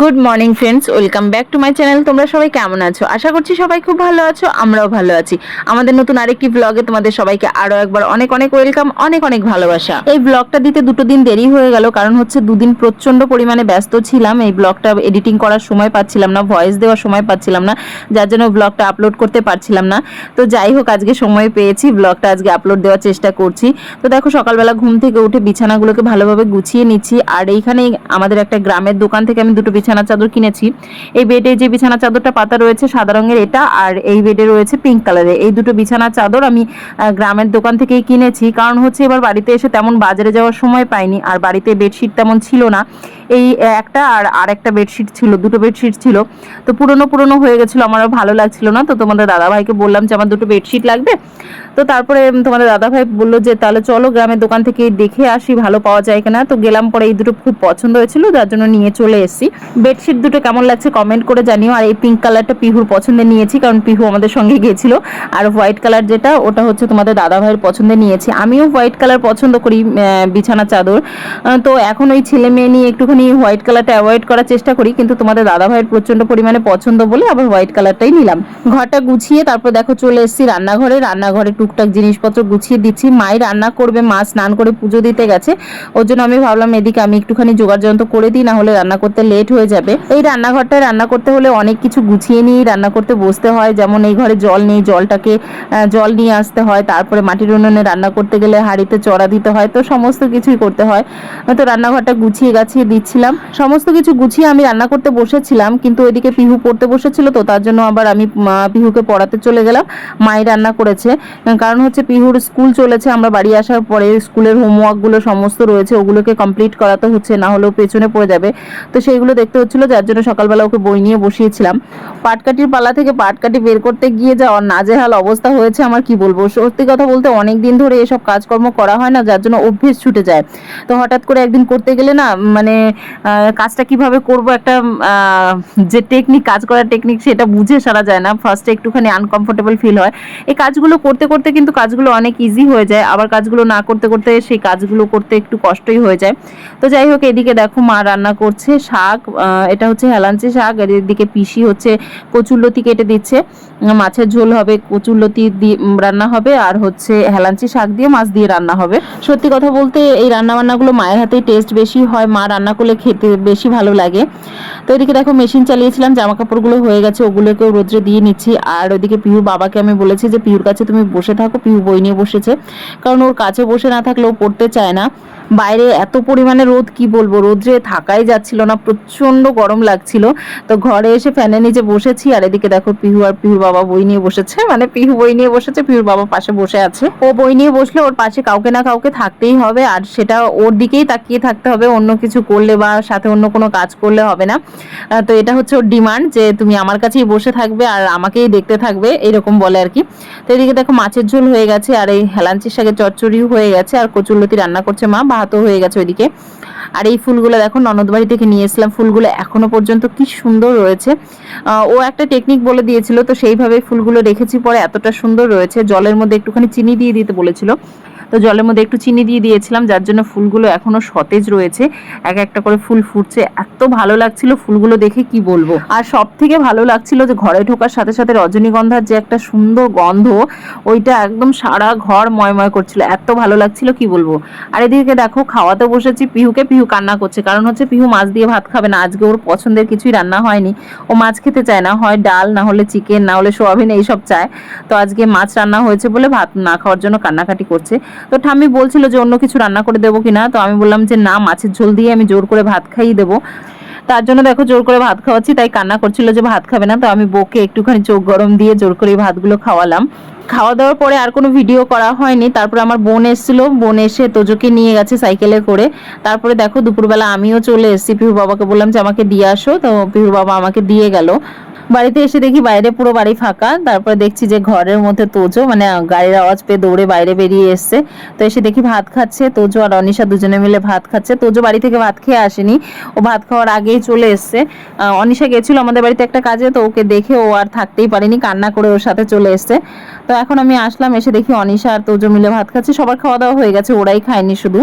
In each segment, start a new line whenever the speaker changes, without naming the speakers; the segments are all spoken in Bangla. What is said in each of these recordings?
Good morning friends welcome back to my channel তোমরা সবাই কেমন আছো? আশা করছি সবাই খুব ভালো আছো, আমরাও ভালো আছি। আমাদের নতুন আরেকটি ব্লগে তোমাদের সবাইকে আরও একবার অনেক অনেক ওয়েলকাম অনেক অনেক ভালোবাসা। এই ব্লগটা দিতে দুটো দিন দেরি হয়ে গেল, কারণ হচ্ছে দুদিন প্রচণ্ড পরিমাণে ব্যস্ত ছিলাম। এই ব্লগটা এডিটিং করার সময় পাচ্ছিলাম না ভয়েস দেওয়ার সময় পাচ্ছিলাম না, যার জন্য ব্লগটা আপলোড করতে পারছিলাম না। তো যাই হোক, আজকে সময় পেয়েছি ব্লগটা আজকে আপলোড দেওয়ার চেষ্টা করছি। তো দেখো, সকালবেলা ঘুম থেকে উঠে বিছানাগুলোকে ভালোভাবে গুছিয়ে নিচ্ছি। আর এইখানে আমাদের একটা গ্রামের দোকান থেকে আমি দুটো বিছানা চাদর কিনেছি। এই বেডে যে বিছানা চাদরটা পাতা রয়েছে সাদা রঙের এটা, আর এই বেডে রয়েছে পিঙ্ক কালারের এই দুটো বিছানা চাদর আমি গ্রামের দোকান থেকেই কিনেছি। কারণ হচ্ছে এবার বাড়িতে এসে তেমন বাজারে যাওয়ার সময় পাইনি, আর বাড়িতে বেডশিট তেমন ছিল না। এই একটা আর আর একটা বেডশিট ছিল, দুটো বেডশিট ছিল। তো পুরনো পুরনো হয়ে গেছিল আমারও ভালো লাগছিল না। তো তোমাদের দাদাভাইকে বললাম যে, আমার দুটো বেডশিট লাগবে। তো তারপরে তোমাদের দাদাভাই বলল যে, তাহলে চলো গ্রামের দোকান থেকে দেখে আসি, ভালো পাওয়া যায় কিনা। তো গেলাম পরে এই দুটো খুব পছন্দ হয়েছিল, যার জন্য নিয়ে চলে এসেছি। বেডশিট দুটো কেমন লাগছে কমেন্ট করে জানিও। আর এই পিঙ্ক কালারটা পিহুর পছন্দে নিয়েছি, কারণ পিহু আমাদের সঙ্গে গিয়েছিল আর হোয়াইট কালার যেটা, ওটা হচ্ছে তোমাদের দাদাভাইয়ের পছন্দে নিয়েছি। আমিও হোয়াইট কালার পছন্দ করি বিছানা চাদর। তো এখন ওই ছেলে মেয়ে নিয়ে একটুখানি হোয়াইট কালারটা অ্যাভয়েড করার চেষ্টা করি, কিন্তু তোমাদের দাদাভাইয়ের প্রচণ্ড পরিমাণে পছন্দ বলে আবার হোয়াইট কালারটাই নিলাম। ঘরটা গুছিয়ে তারপর দেখো চলে এসেছি রান্নাঘরে। রান্নাঘরে টুকটাক জিনিসপত্র গুছিয়ে দিচ্ছি। মাই রান্না করবে, মা স্নান করে পুজো দিতে গেছে। ওর জন্য আমি ভাবলাম, এদিকে আমি একটুখানি যন্ত্র করে দিই, না হলে রান্না করতে লেট হয়ে যাবে। এই রান্নাঘরটায় রান্না করতে হলে অনেক কিছু গুছিয়ে নিয়ে রান্না করতে বসতে হয়। যেমন এই ঘরে জল নেই, জলটাকে জল নিয়ে আসতে হয়। তারপরে মাটির উনুনে রান্না করতে গেলে হাঁড়িতে চড়া দিতে হয়। তো সমস্ত কিছুই করতে হয়। তো রান্নাঘরটা গুছিয়ে গাছিয়ে দিচ্ছিলাম। সমস্ত কিছু গুছিয়ে আমি রান্না করতে বসেছিলাম, কিন্তু ওইদিকে পিহু পড়তে বসেছিল তো তার জন্য আবার আমি পিহুকে পড়াতে চলে গেলাম। মাই রান্না করেছে। কারণ হচ্ছে পিহুর স্কুল চলেছে। আমরা বাড়ি আসার পরে স্কুলের হোমওয়ার্কগুলো সমস্ত রয়েছে। ওগুলোকে কমপ্লিট করাতে হচ্ছে, না হলেও পেছনে পড়ে যাবে। তো সেইগুলো দেখতে হচ্ছিল, যার জন্য সকালবেলা ওকে বই নিয়ে বসিয়েছিলাম। পাটকাঠির পালা থেকে পাটকাঠি বের করতে গিয়ে যা নাজেহাল অবস্থা হয়েছে, আমার কি বলব? সত্যি কথা বলতে অনেক দিন ধরে এসব কাজকর্ম করা হয় না, যার জন্য অভ্যেস ছুটে যায়। তো হঠাৎ করে একদিন করতে গেলে না মানে কাজটা কীভাবে করব? একটা যে টেকনিক কাজ করার টেকনিক সেটা বুঝে সারা যায় না। ফার্স্টে একটুখানি আনকমফোর্টেবল ফিল হয়। এই কাজগুলো করতে করতে কিন্তু কাজগুলো অনেক ইজি হয়ে যায়। আবার কাজগুলো না করতে করতে সেই কাজগুলো করতে একটু কষ্টই হয়ে যায়। তো যাই হোক, এদিকে দেখো মা রান্না করছে শাক এটা হচ্ছে হেলাঞ্চি শাক এদিকে পিসি হচ্ছে, কচুরলতি কেটে দিচ্ছে। মাছের ঝোল হবে, কচুরলতি রান্না হবে, আর হচ্ছে হেলাঞ্চি শাক দিয়ে মাছ দিয়ে রান্না হবে। সত্যি কথা বলতে, এই রান্না বান্নাগুলো মায়ের হাতেই টেস্ট বেশি হয়, মা রান্না করলে খেতে বেশি ভালো লাগে। তো এদিকে দেখো মেশিন চালিয়েছিলাম জামা কাপড়গুলো হয়ে গেছে, ওগুলোকেও রোদ্রে দিয়ে নিচ্ছি। আর ওদিকে পিহুর বাবাকে আমি বলেছি যে পিহুর কাছে তুমি বসে থাকো পিহু বই নিয়ে বসেছে। কারণ ওর কাছে বসে না থাকলে ও পড়তে চায় না। বাইরে এত পরিমাণে রোদ, কি বলব? রোদ্রে থাকাই যাচ্ছিল না প্রচণ্ড গরম লাগছিল। তো ঘরে এসে ফ্যানের নিচে বসেছি, আর এদিকে দেখো পিহু আর পিহুর বাবা বই নিয়ে বসেছে। মানে পিহু বই নিয়ে বসেছে, পিহুর বাবা পাশে বসে আছে। ও বই নিয়ে বসলে ওর পাশে কাউকে না কাউকে থাকতেই হবে, আর সেটা ওর দিকেই তাকিয়ে থাকতে হবে। অন্য কিছু করলে বা সাথে অন্য কোনো কাজ করলে হবে না। তো এটা হচ্ছে ওর ডিমান্ড যে তুমি আমার কাছেই বসে থাকবে আর আমাকেই দেখতে থাকবে, এরকম বলে আর কি। তো এদিকে দেখো মাছের ঝোল হয়ে গেছে, আর এই হেলাঞ্চির শাকের চচ্চড়িও হয়ে গেছে, আর কচুরলতি রান্না করছে মা। ভাতও হয়ে গেছে ওইদিকে। আর এই ফুলগুলো দেখো ননদ বাড়ি থেকে নিয়ে এসলাম ফুলগুলো এখনও পর্যন্ত কি সুন্দর রয়েছে। ও একটা টেকনিক বলে দিয়েছিল, তো সেইভাবে ফুলগুলো রেখেছি, পরে এতটা সুন্দর রয়েছে। জলের মধ্যে একটুখানি চিনি দিয়ে দিতে বলেছিল। তো জলের মধ্যে একটু চিনি দিয়ে দিয়েছিলাম, যার জন্য ফুলগুলো এখনও সতেজ রয়েছে। এক একটা করে ফুল ফুটছে। এত ভালো লাগছিল ফুলগুলো দেখে কি বলব? আর সব থেকে ভালো লাগছিল যে ঘরে ঢোকার সাথে সাথে রজনীগন্ধার যে একটা সুন্দর গন্ধ, ওইটা একদম সারা ঘর ময়ময় করছিল। এত ভালো লাগছিল, কি বলব? আর এদিকে দেখো খাওয়াতে বসেছি। পিহুকে পিহু কান্না করছে। কারণ হচ্ছে পিহু মাছ দিয়ে ভাত খাবে না। আজকে ওর পছন্দের কিছুই রান্না হয়নি। ও মাছ খেতে চায় না। হয় ডাল, না হলে চিকেন, না হলে সোয়াবিন, এইসব চায়। তো আজকে মাছ রান্না হয়েছে বলে ভাত না খাওয়ার জন্য কান্নাকাটি করছে। তো ঠাম্মি বলছিল যে অন্য কিছু রান্না করে দেবো কিনা, তো আমি বললাম যে না, মাছের ঝোল দিয়ে আমি জোর করে ভাত খাইয়ে দেবো। তার জন্য দেখো জোর করে ভাত খাওয়াচ্ছি, তাই কান্না করছিল যে ভাত খাবে না, তো আমি বউকে একটুখানি চোখ গরম দিয়ে জোর করে ভাতগুলো খাওয়ালাম। খাওয়া দাওয়ার পরে আর কোনো ভিডিও করা হয়নি, তারপরে আমার বোন এসেছিল, বোন এসে তোজোকে নিয়ে গেছে সাইকেলে করে। তারপরে দেখো দুপুরবেলা আমিও চলে এসেছি, পিহুর বাবাকে বললাম যে আমাকে দিয়ে আসো, তো পিহুর বাবা আমাকে দিয়ে গেল। বাড়িতে এসে দেখি বাইরে পুরো বাড়ি ফাঁকা। তারপর দেখছি যে ঘরের মধ্যে তোজো মানে গাড়ির আওয়াজ পেয়ে দৌড়ে বাইরে বেরিয়ে এসছে। তো এসে দেখি ভাত খাচ্ছে, তোজো আর অনিশা দুজনে মিলে ভাত খাচ্ছে। তোজো বাড়ি থেকে ভাত খেয়ে আসেনি, ও ভাত খাওয়ার আগেই চলে এসছে। অনিশা গেছিল আমাদের বাড়িতে একটা কাজে, তো ওকে দেখে ও আর থাকতেই পারেনি, কান্না করে ওর সাথে চলে এসছে। তো এখন আমি আসলাম, এসে দেখি অনিশা আর তোজো মিলে ভাত খাচ্ছে। সবার খাওয়া দাওয়া হয়ে গেছে, ওরাই খায়নি শুধু।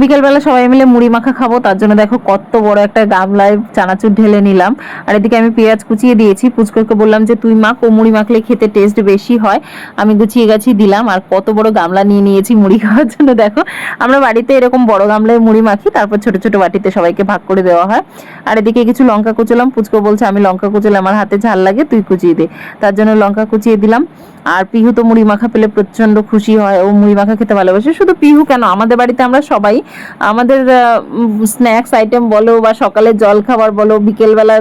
বিকেলবেলা সবাই মিলে মুড়ি মাখা খাব, তার জন্য দেখো কত বড় একটা গামলায় চানাচুর ঢেলে নিলাম। আর এদিকে আমি পেঁয়াজ কুচিয়ে দিয়েছি। পুচকুকে বললাম যে, তুই ও মুড়ি মাখলে খেতে টেস্ট বেশি হয়। আমি গুছিয়ে গেছি দিলাম। আর কত বড় গামলা নিয়ে নিয়েছি মুড়ি খাওয়ার জন্য, দেখো। আমরা বাড়িতে এরকম বড় গামলায় মুড়ি মাখি, তারপর ছোট ছোট বাটিতে সবাইকে ভাগ করে দেওয়া হয়। আর এদিকে কিছু লঙ্কা কুচলাম। পুচকো বলছে, আমি লঙ্কা কুচলে আমার হাতে ঝাল লাগে, তুই কুচিয়ে দে। তার জন্য লঙ্কা কুচিয়ে দিলাম। আর পিহু তো মুড়ি মাখা পেলে প্রচণ্ড খুশি হয়, ও মুড়ি মাখা খেতে ভালোবাসে। শুধু পিহু কেন? আমাদের বাড়িতে আমরা সবাই, আমাদের স্ন্যাক্স আইটেম বলো বা সকালে জল খাবার বলো, বিকেলবেলা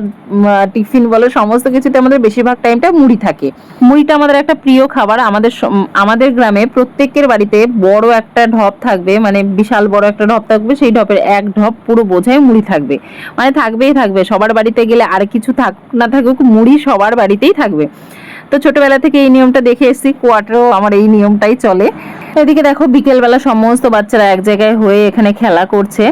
টিফিন বলো, সমস্ত কিছুতে আমাদের বেশিরভাগ টাইমটা মুড়ি থাকে। মুড়িটা আমাদের একটা প্রিয় খাবার, আমাদের আমাদের গ্রামে প্রত্যেকের বাড়িতে বড় একটা ঢপ থাকবে মানে বিশাল বড় একটা ঢপ থাকবে, সেই ঢপের এক ঢপ পুরো বোঝায় মুড়ি থাকবে। মানে থাকবেই থাকবে, সবার বাড়িতে গেলে আর কিছু থাক, না থাকুক, মুড়ি সবার বাড়িতেই থাকবে। তো ছোটবেলা থেকে এই নিয়মটা দেখে এসেছি, কোয়ার্টারও আমার এই নিয়মটাই চলে। এদিকে দেখো, বিকেলবেলা সমস্ত বাচ্চারা এক জায়গায় হয়ে এখানে খেলা করছে।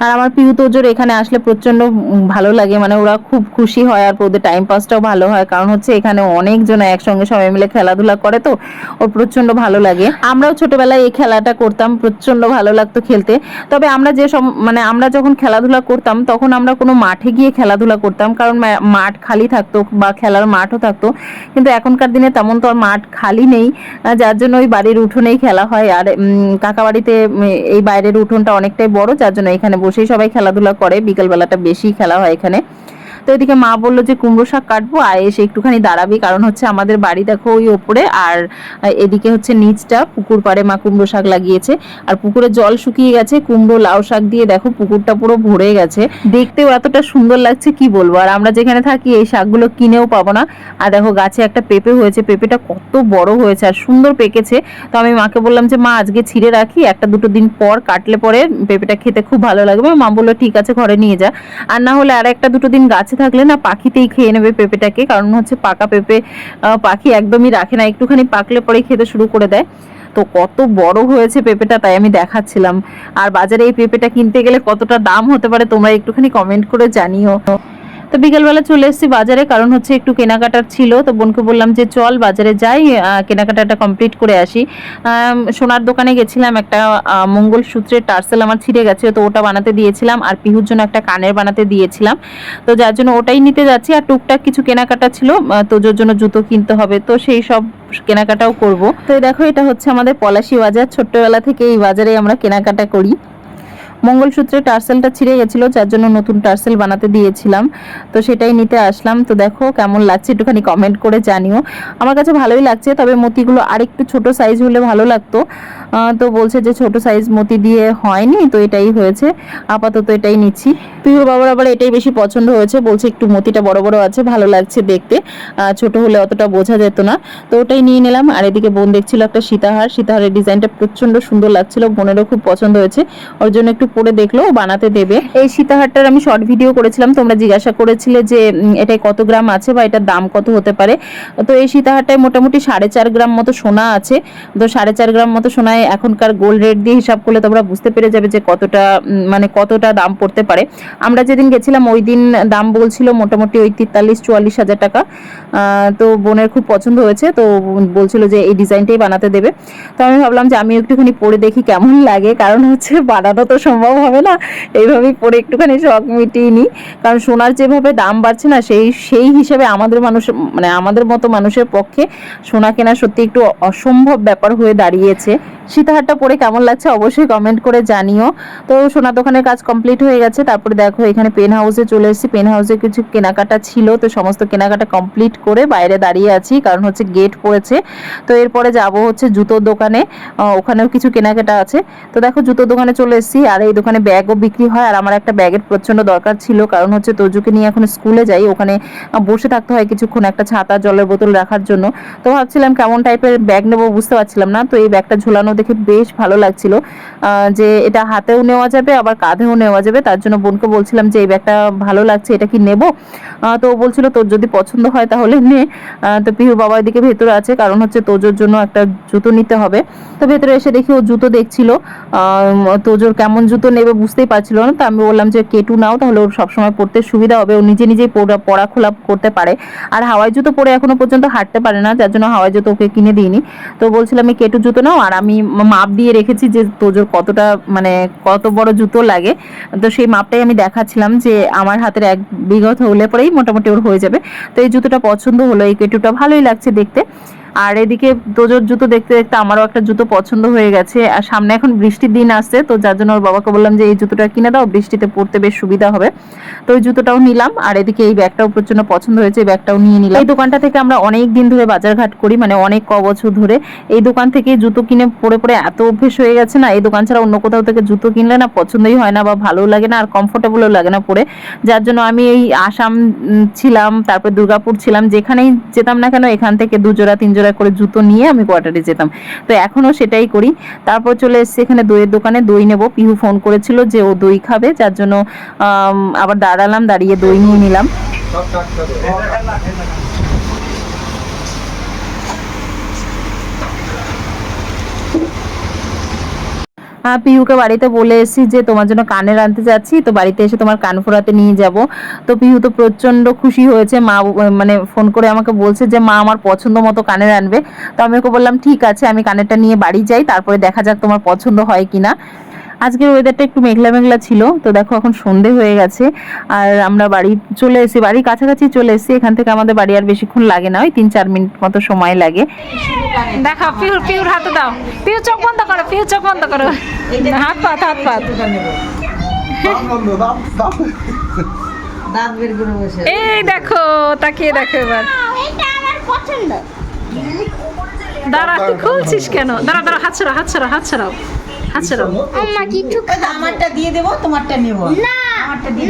আর আমার পিউ তোজোর এখানে আসলে প্রচণ্ড ভালো লাগে। মানে ওরা খুব খুশি হয় আর ওদের টাইম পাসটাও ভালো হয়। কারণ হচ্ছে এখানে অনেকজন একসঙ্গে সবাই মিলে খেলাধুলা করে তো ওর প্রচণ্ড ভালো লাগে। আমরাও ছোটবেলায় এই খেলাটা করতাম প্রচণ্ড ভালো লাগতো খেলতে। তবে আমরা যে সম- মানে আমরা যখন খেলাধুলা করতাম তখন আমরা কোনো মাঠে গিয়ে খেলাধুলা করতাম। কারণ মাঠ খালি থাকতো বা খেলার মাঠও থাকতো। কিন্তু এখনকার দিনে তেমন তো আর মাঠ খালি নেই। যার জন্য ওই বাড়ির উঠোনেই খেলা হয়। আর উম, কাকা বাড়িতে এই বাইরের উঠোনটা অনেকটাই বড় যার জন্য এখানে বসেই সবাই খেলাধুলা করে। বিকালবেলাটা বেশি খেলা হয় এখানে। তো এদিকে মা বলল যে কুমড়ো শাক কাটবো, আর এসে একটুখানি দাঁড়াবি, কারণ হচ্ছে আমাদের বাড়ি দেখো ওই ওপরে, আর এদিকে হচ্ছে নিচটা, পুকুর পাড়ে মা কুমড়ো শাক লাগিয়েছে। আর পুকুরে জল শুকিয়ে গেছে, কুমড়ো, লাউ শাক দিয়ে দেখো পুকুরটা পুরো ভরে গেছে। দেখতেও এতটা সুন্দর লাগছে, কি বলব? আর আমরা যেখানে থাকি, এই শাকগুলো কিনেও পাবো না। আর দেখো গাছে একটা পেঁপে হয়েছে, পেঁপেটা কত বড় হয়েছে আর সুন্দর পেকেছে। তো আমি মাকে বললাম যে, মা, আজকে ছিঁড়ে রাখি, একটা দুটো দিন পর কাটলে পরে পেঁপেটা খেতে খুব ভালো লাগবে। মা বলল, ঠিক আছে, ঘরে নিয়ে যা। আর না হলে আর একটা দুটো দিন গাছে থাকলে না পাখিতেই খেয়ে নেবে পেঁপেটাকে, কারণ হচ্ছে পাকা পেঁপে পাখি একদমই রাখে না, একটুখানি পাকলে পরে খেতে শুরু করে দেয়। তো কত বড় হয়েছে পেঁপেটা তাই আমি দেখাচ্ছিলাম। আর বাজারে এই পেঁপেটা কিনতে গেলে কতটা দাম হতে পারে তোমরা একটুখানি কমেন্ট করে জানিও। তো বিকেলবেলা চলে এসেছি বাজারে কারণ হচ্ছে একটু কেনাকাটার ছিল তো বোনকে বললাম যে চল বাজারে যাই কেনাকাটাটা কমপ্লিট করে আসি। সোনার দোকানে গেছিলাম একটা আহ, মঙ্গলসূত্রের টার্সেল আমার ছিঁড়ে গেছে তো ওটা বানাতে দিয়েছিলাম আর পিহুর জন্য একটা কানের বানাতে দিয়েছিলাম। তো যার জন্য ওটাই নিতে যাচ্ছি আর টুকটাক কিছু কেনাকাটা ছিল তোজোর জন্য জুতো কিনতে হবে তো সেই সব কেনাকাটাও করব। তো দেখো এটা হচ্ছে আমাদের পলাশি বাজার ছোট্টবেলা থেকে এই বাজারে আমরা কেনাকাটা করি। মঙ্গলসূত্রে টার্সেলটা ছিঁড়ে গেছিল, যার জন্য নতুন টার্সেল বানাতে দিয়েছিলাম। তো সেটাই নিতে আসলাম। তো দেখো কেমন লাগছে, একটুখানি কমেন্ট করে জানিও। আমার কাছে ভালোই লাগছে, তবে মতিগুলো আরেকটু ছোট সাইজ হলে ভালো লাগতো। তো বলছে যে ছোট সাইজ মতি দিয়ে হয়নি, তো এটাই হয়েছে। আপাতত এটাই নিচ্ছি। প্রিয় বাবার, আবার এটাই বেশি পছন্দ হয়েছে। বলছে একটু মতিটা বড় বড় আছে, ভালো লাগছে দেখতে। ছোট হলে অতটা বোঝা যেত না। তো ওটাই নিয়ে নিলাম। আর এদিকে বোন দেখছিল একটা সীতাহার। সীতাহারের ডিজাইনটা প্রচণ্ড সুন্দর লাগছিল। বোনেরও খুব পছন্দ হয়েছে। ওর জন্য একটু পরে দেখল বানাতে দেবে। এই সীতাহারটার আমি শর্ট ভিডিও করেছিলাম। তোমরা জিজ্ঞাসা করেছিলে যে এটায় কত গ্রাম আছে বা এটার দাম কত হতে পারে। তো এই সীতাহারটায় মোটামুটি সাড়ে চার গ্রাম মতো সোনা আছে। তো সাড়ে চার গ্রাম মতো সোনায় এখনকার গোল্ড রেট দিয়ে হিসাব করলে তোমরা বুঝতে পেরে যাবে যে কতটা মানে কতটা দাম পড়তে পারে। আমরা যেদিন গেছিলাম ওই দিন দাম বলছিল মোটামুটি ওই তেতাল্লিশ চুয়াল্লিশ হাজার টাকা। তো বোনের খুব পছন্দ হয়েছে, তো বলছিল যে এই ডিজাইনটাই বানাতে দেবে। তো আমি ভাবলাম যে আমি একটুখানি পরে দেখি কেমন লাগে, কারণ হচ্ছে বানানো তো সম্ভব হবে না। এইভাবেই পরে একটুখানি শখ মিটিয়ে নিই। কারণ সোনার যেভাবে দাম বাড়ছে না, সেই সেই হিসাবে আমাদের মানুষ মানে আমাদের মতো মানুষের পক্ষে সোনা কেনা সত্যি একটু অসম্ভব ব্যাপার হয়ে দাঁড়িয়েছে। সীতাহারটা পরে কেমন লাগছে অবশ্যই কমেন্ট করে জানিও। তো সোনার দোকানের কাজ কমপ্লিট হয়ে গেছে, তারপরে দেখো এখানে পেন হাউসে চলে এসেছি। পেন হাউসে কিছু কেনাকাটা ছিল, তো সমস্ত কেনাকাটা কমপ্লিট করে বাইরে দাঁড়িয়ে আছি, কারণ হচ্ছে গেট পড়েছে। তো এরপরে যাব হচ্ছে জুতোর দোকানে ওখানেও কিছু কেনাকাটা আছে। তো দেখো জুতোর দোকানে চলে এসেছি, আর এই দোকানে ব্যাগও বিক্রি হয়, আর আমার একটা ব্যাগের প্রচণ্ড দরকার ছিল, কারণ হচ্ছে তোজুকে নিয়ে এখন স্কুলে যাই, ওখানে বসে থাকতে হয় কিছুক্ষণ একটা ছাতা, জলের বোতল রাখার জন্য। তো ভাবছিলাম কেমন টাইপের ব্যাগ নেব বুঝতে পারছিলাম না, তো এই ব্যাগটা ঝোলানো দেখে বেশ ভালো লাগছিল। যে এটা হাতেও নেওয়া যাবে, আবার কাঁধেও নেওয়া যাবে। তার জন্য বোনকে বলছিলাম যে, এই ব্যাগটা ভালো লাগছে, এটা কি নেব? তো বলছিল, তোর যদি পছন্দ হয় তাহলে নে। তো পিহু বাবা এদিকে ভেতরে আছে, কারণ হচ্ছে তোজোর জন্য একটা জুতো নিতে হবে। তো ভেতরে এসে দেখি ও জুতো দেখছিল। তোজোর কেমন জুতো নেবে বুঝতেই পারছিল না। তো আমি বললাম যে, কেটু নাও, তাহলে ওর সবসময় পড়তে সুবিধা হবে। ও নিজে নিজেই পড়া পড়া খোলা করতে পারে। আর হাওয়াই জুতো পরে এখনও পর্যন্ত হাঁটতে পারে না, যার জন্য হাওয়াই জুতো ওকে কিনে দিইনি। তো বলছিলাম আমি কেটু জুতো নাও, আর আমি মাপ দিয়ে রেখেছি যে তোজোর কতটা মানে কত বড় জুতো লাগে। তো সেই মাপটাই আমি দেখাচ্ছিলাম যে আমার হাতের এক বিঘত হলে পরেই মোটামুটি ওর হয়ে যাবে। তো এই জুতোটা পছন্দ হলো, এই কেটুটা ভালোই লাগছে দেখতে। আর এদিকে তোজোর জুতো দেখতে দেখতে আমারও একটা জুতো পছন্দ হয়ে গেছে। আর সামনে এখন বৃষ্টির দিন আসছে, তো যার জন্য ওর বাবাকে বললাম যে, এই জুতোটা কিনে দাও, বৃষ্টিতে পরতে বেশ সুবিধা হবে। তো ওই জুতোটাও নিলাম, আর এদিকে এই ব্যাগটাও প্রচণ্ড পছন্দ হয়েছে, এই ব্যাগটাও নিয়ে নিলাম। এই দোকানটা থেকে আমরা অনেক দিন ধরে বাজারঘাট করি মানে অনেক ক বছর ধরে। এই দোকান থেকে জুতো কিনে পরে পরে এত অভ্যেস হয়ে গেছে না, এই দোকান ছাড়া অন্য কোথাও থেকে জুতো কিনলে না পছন্দই হয় না বা ভালো লাগে না আর কমফোর্টেবলও লাগে না পরে। যার জন্য আমি এই আসাম ছিলাম, তারপর দুর্গাপুর ছিলাম, যেখানেই যেতাম না কেন, এখান থেকে দুজোড়া তিন জোড়া করে জুতো নিয়ে আমি কোয়ার্টারে যেতাম। তো এখনও সেটাই করি। তারপর চলে এসেছি এখানে দইয়ের দোকানে। দই নেব। পিহু ফোন করেছিল যে ও দই খাবে, যার জন্য আবার দাঁড়ালাম, দাঁড়িয়ে দই নিয়ে নিলাম। পিহুকে বাড়িতে বলে এসেছি যে তোমার জন্য কানের আনতে যাচ্ছি, তো বাড়িতে এসে তোমার কান ফোরাতে নিয়ে যাব। তো পিহু তো প্রচণ্ড খুশি হয়েছে, মা মানে ফোন করে আমাকে বলছে যে মা আমার পছন্দ মতো কানের আনবে। তো আমি ওকে বললাম, ঠিক আছে, আমি কানেরটা নিয়ে বাড়ি যাই, তারপরে দেখা যাক তোমার পছন্দ হয় কিনা। আজকের ওয়েদারটা একটু মেঘলা মেঘলা ছিল, তো দেখো এখন সন্ধে হয়ে গেছে। আর আমরা বাড়ি চলে এসেছি, বাড়ির কাছাকাছি চলে এসেছি, এখান থেকে আমাদের বাড়ি আর বেশিক্ষণ লাগে না, ওই তিন চার মিনিট মতো সময় লাগে।
দেখাও পিউর পিউর হাতে দাও। পিউ চোখ বন্ধ করো পিউ চোখ বন্ধ করো। হাত পাত হাত পাত। এই দেখো, তাকিয়ে দেখো এবার। দাঁড়া, তুই খুলছিস কেন? দাঁড়া দাঁড়া, হাত ছাড়াও হাত ছাড়াও হাত ছাড়াও
আম্মা কিছু
আমারটা দিয়ে দেবো তোমারটা নেব
না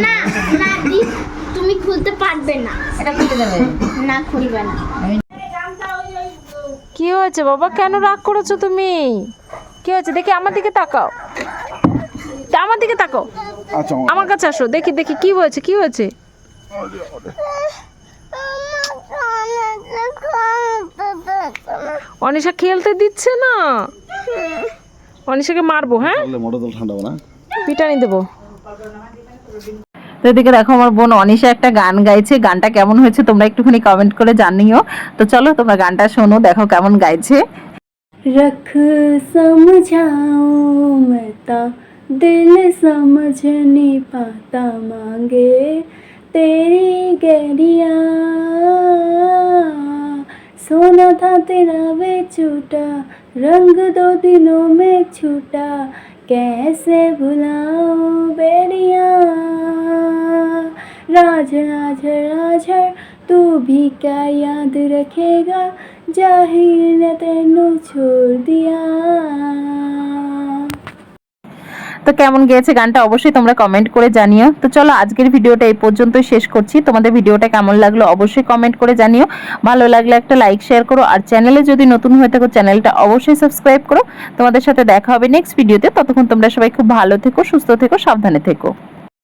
না না তুমি খুলতে পারবে না
এটা খুলে দেবে
না খুলবে না
কি হয়েছে বাবা কেন রাগ করেছ তুমি কি হয়েছে দেখি আমার দিকে তাকাও তা আমার দিকে তাকাও
আচ্ছা
আমার কাছে আসো দেখি দেখি কি হয়েছে কি হয়েছে অনিশা খেলতে দিচ্ছে না অনিশাকে মারবো হ্যাঁ
তাহলে মোটর জল ঠান্ডা হবে না
পিটানি দেবো
তো এদিকে দেখো আমার বোন অনিশা একটা গান গাইছে গানটা কেমন হয়েছে তোমরা একটুখানি কমেন্ট করে জানিও তো চলো তোমরা গানটা শোনো দেখো কেমন গাইছে
रख समझाऊं मैं ता दिल समझ नहीं पाता मांगे तेरी गहरिया सोना था तेरा वे छूटा रंग दो दिनों में छूटा कैसे भुलाऊं बेरिया राज राज राज तू भी क्या याद रखेगा जाहिर न तेनू छोड़ दिया
তো কেমন গিয়েছে গানটা অবশ্যই তোমরা কমেন্ট করে জানিও। তো চলো আজকের ভিডিওটা এই পর্যন্তই শেষ করছি। তোমাদের ভিডিওটা কেমন লাগল অবশ্যই কমেন্ট করে জানিও। ভালো লাগলে একটা লাইক শেয়ার করো। আর চ্যানেলে যদি নতুন হয়ে থাকো চ্যানেলটা অবশ্যই সাবস্ক্রাইব করো। তোমাদের সাথে দেখা হবে নেক্সট ভিডিওতে ততক্ষণ তোমরা সবাই খুব ভালো থেকো, সুস্থ থেকো, সাবধানে থেকো।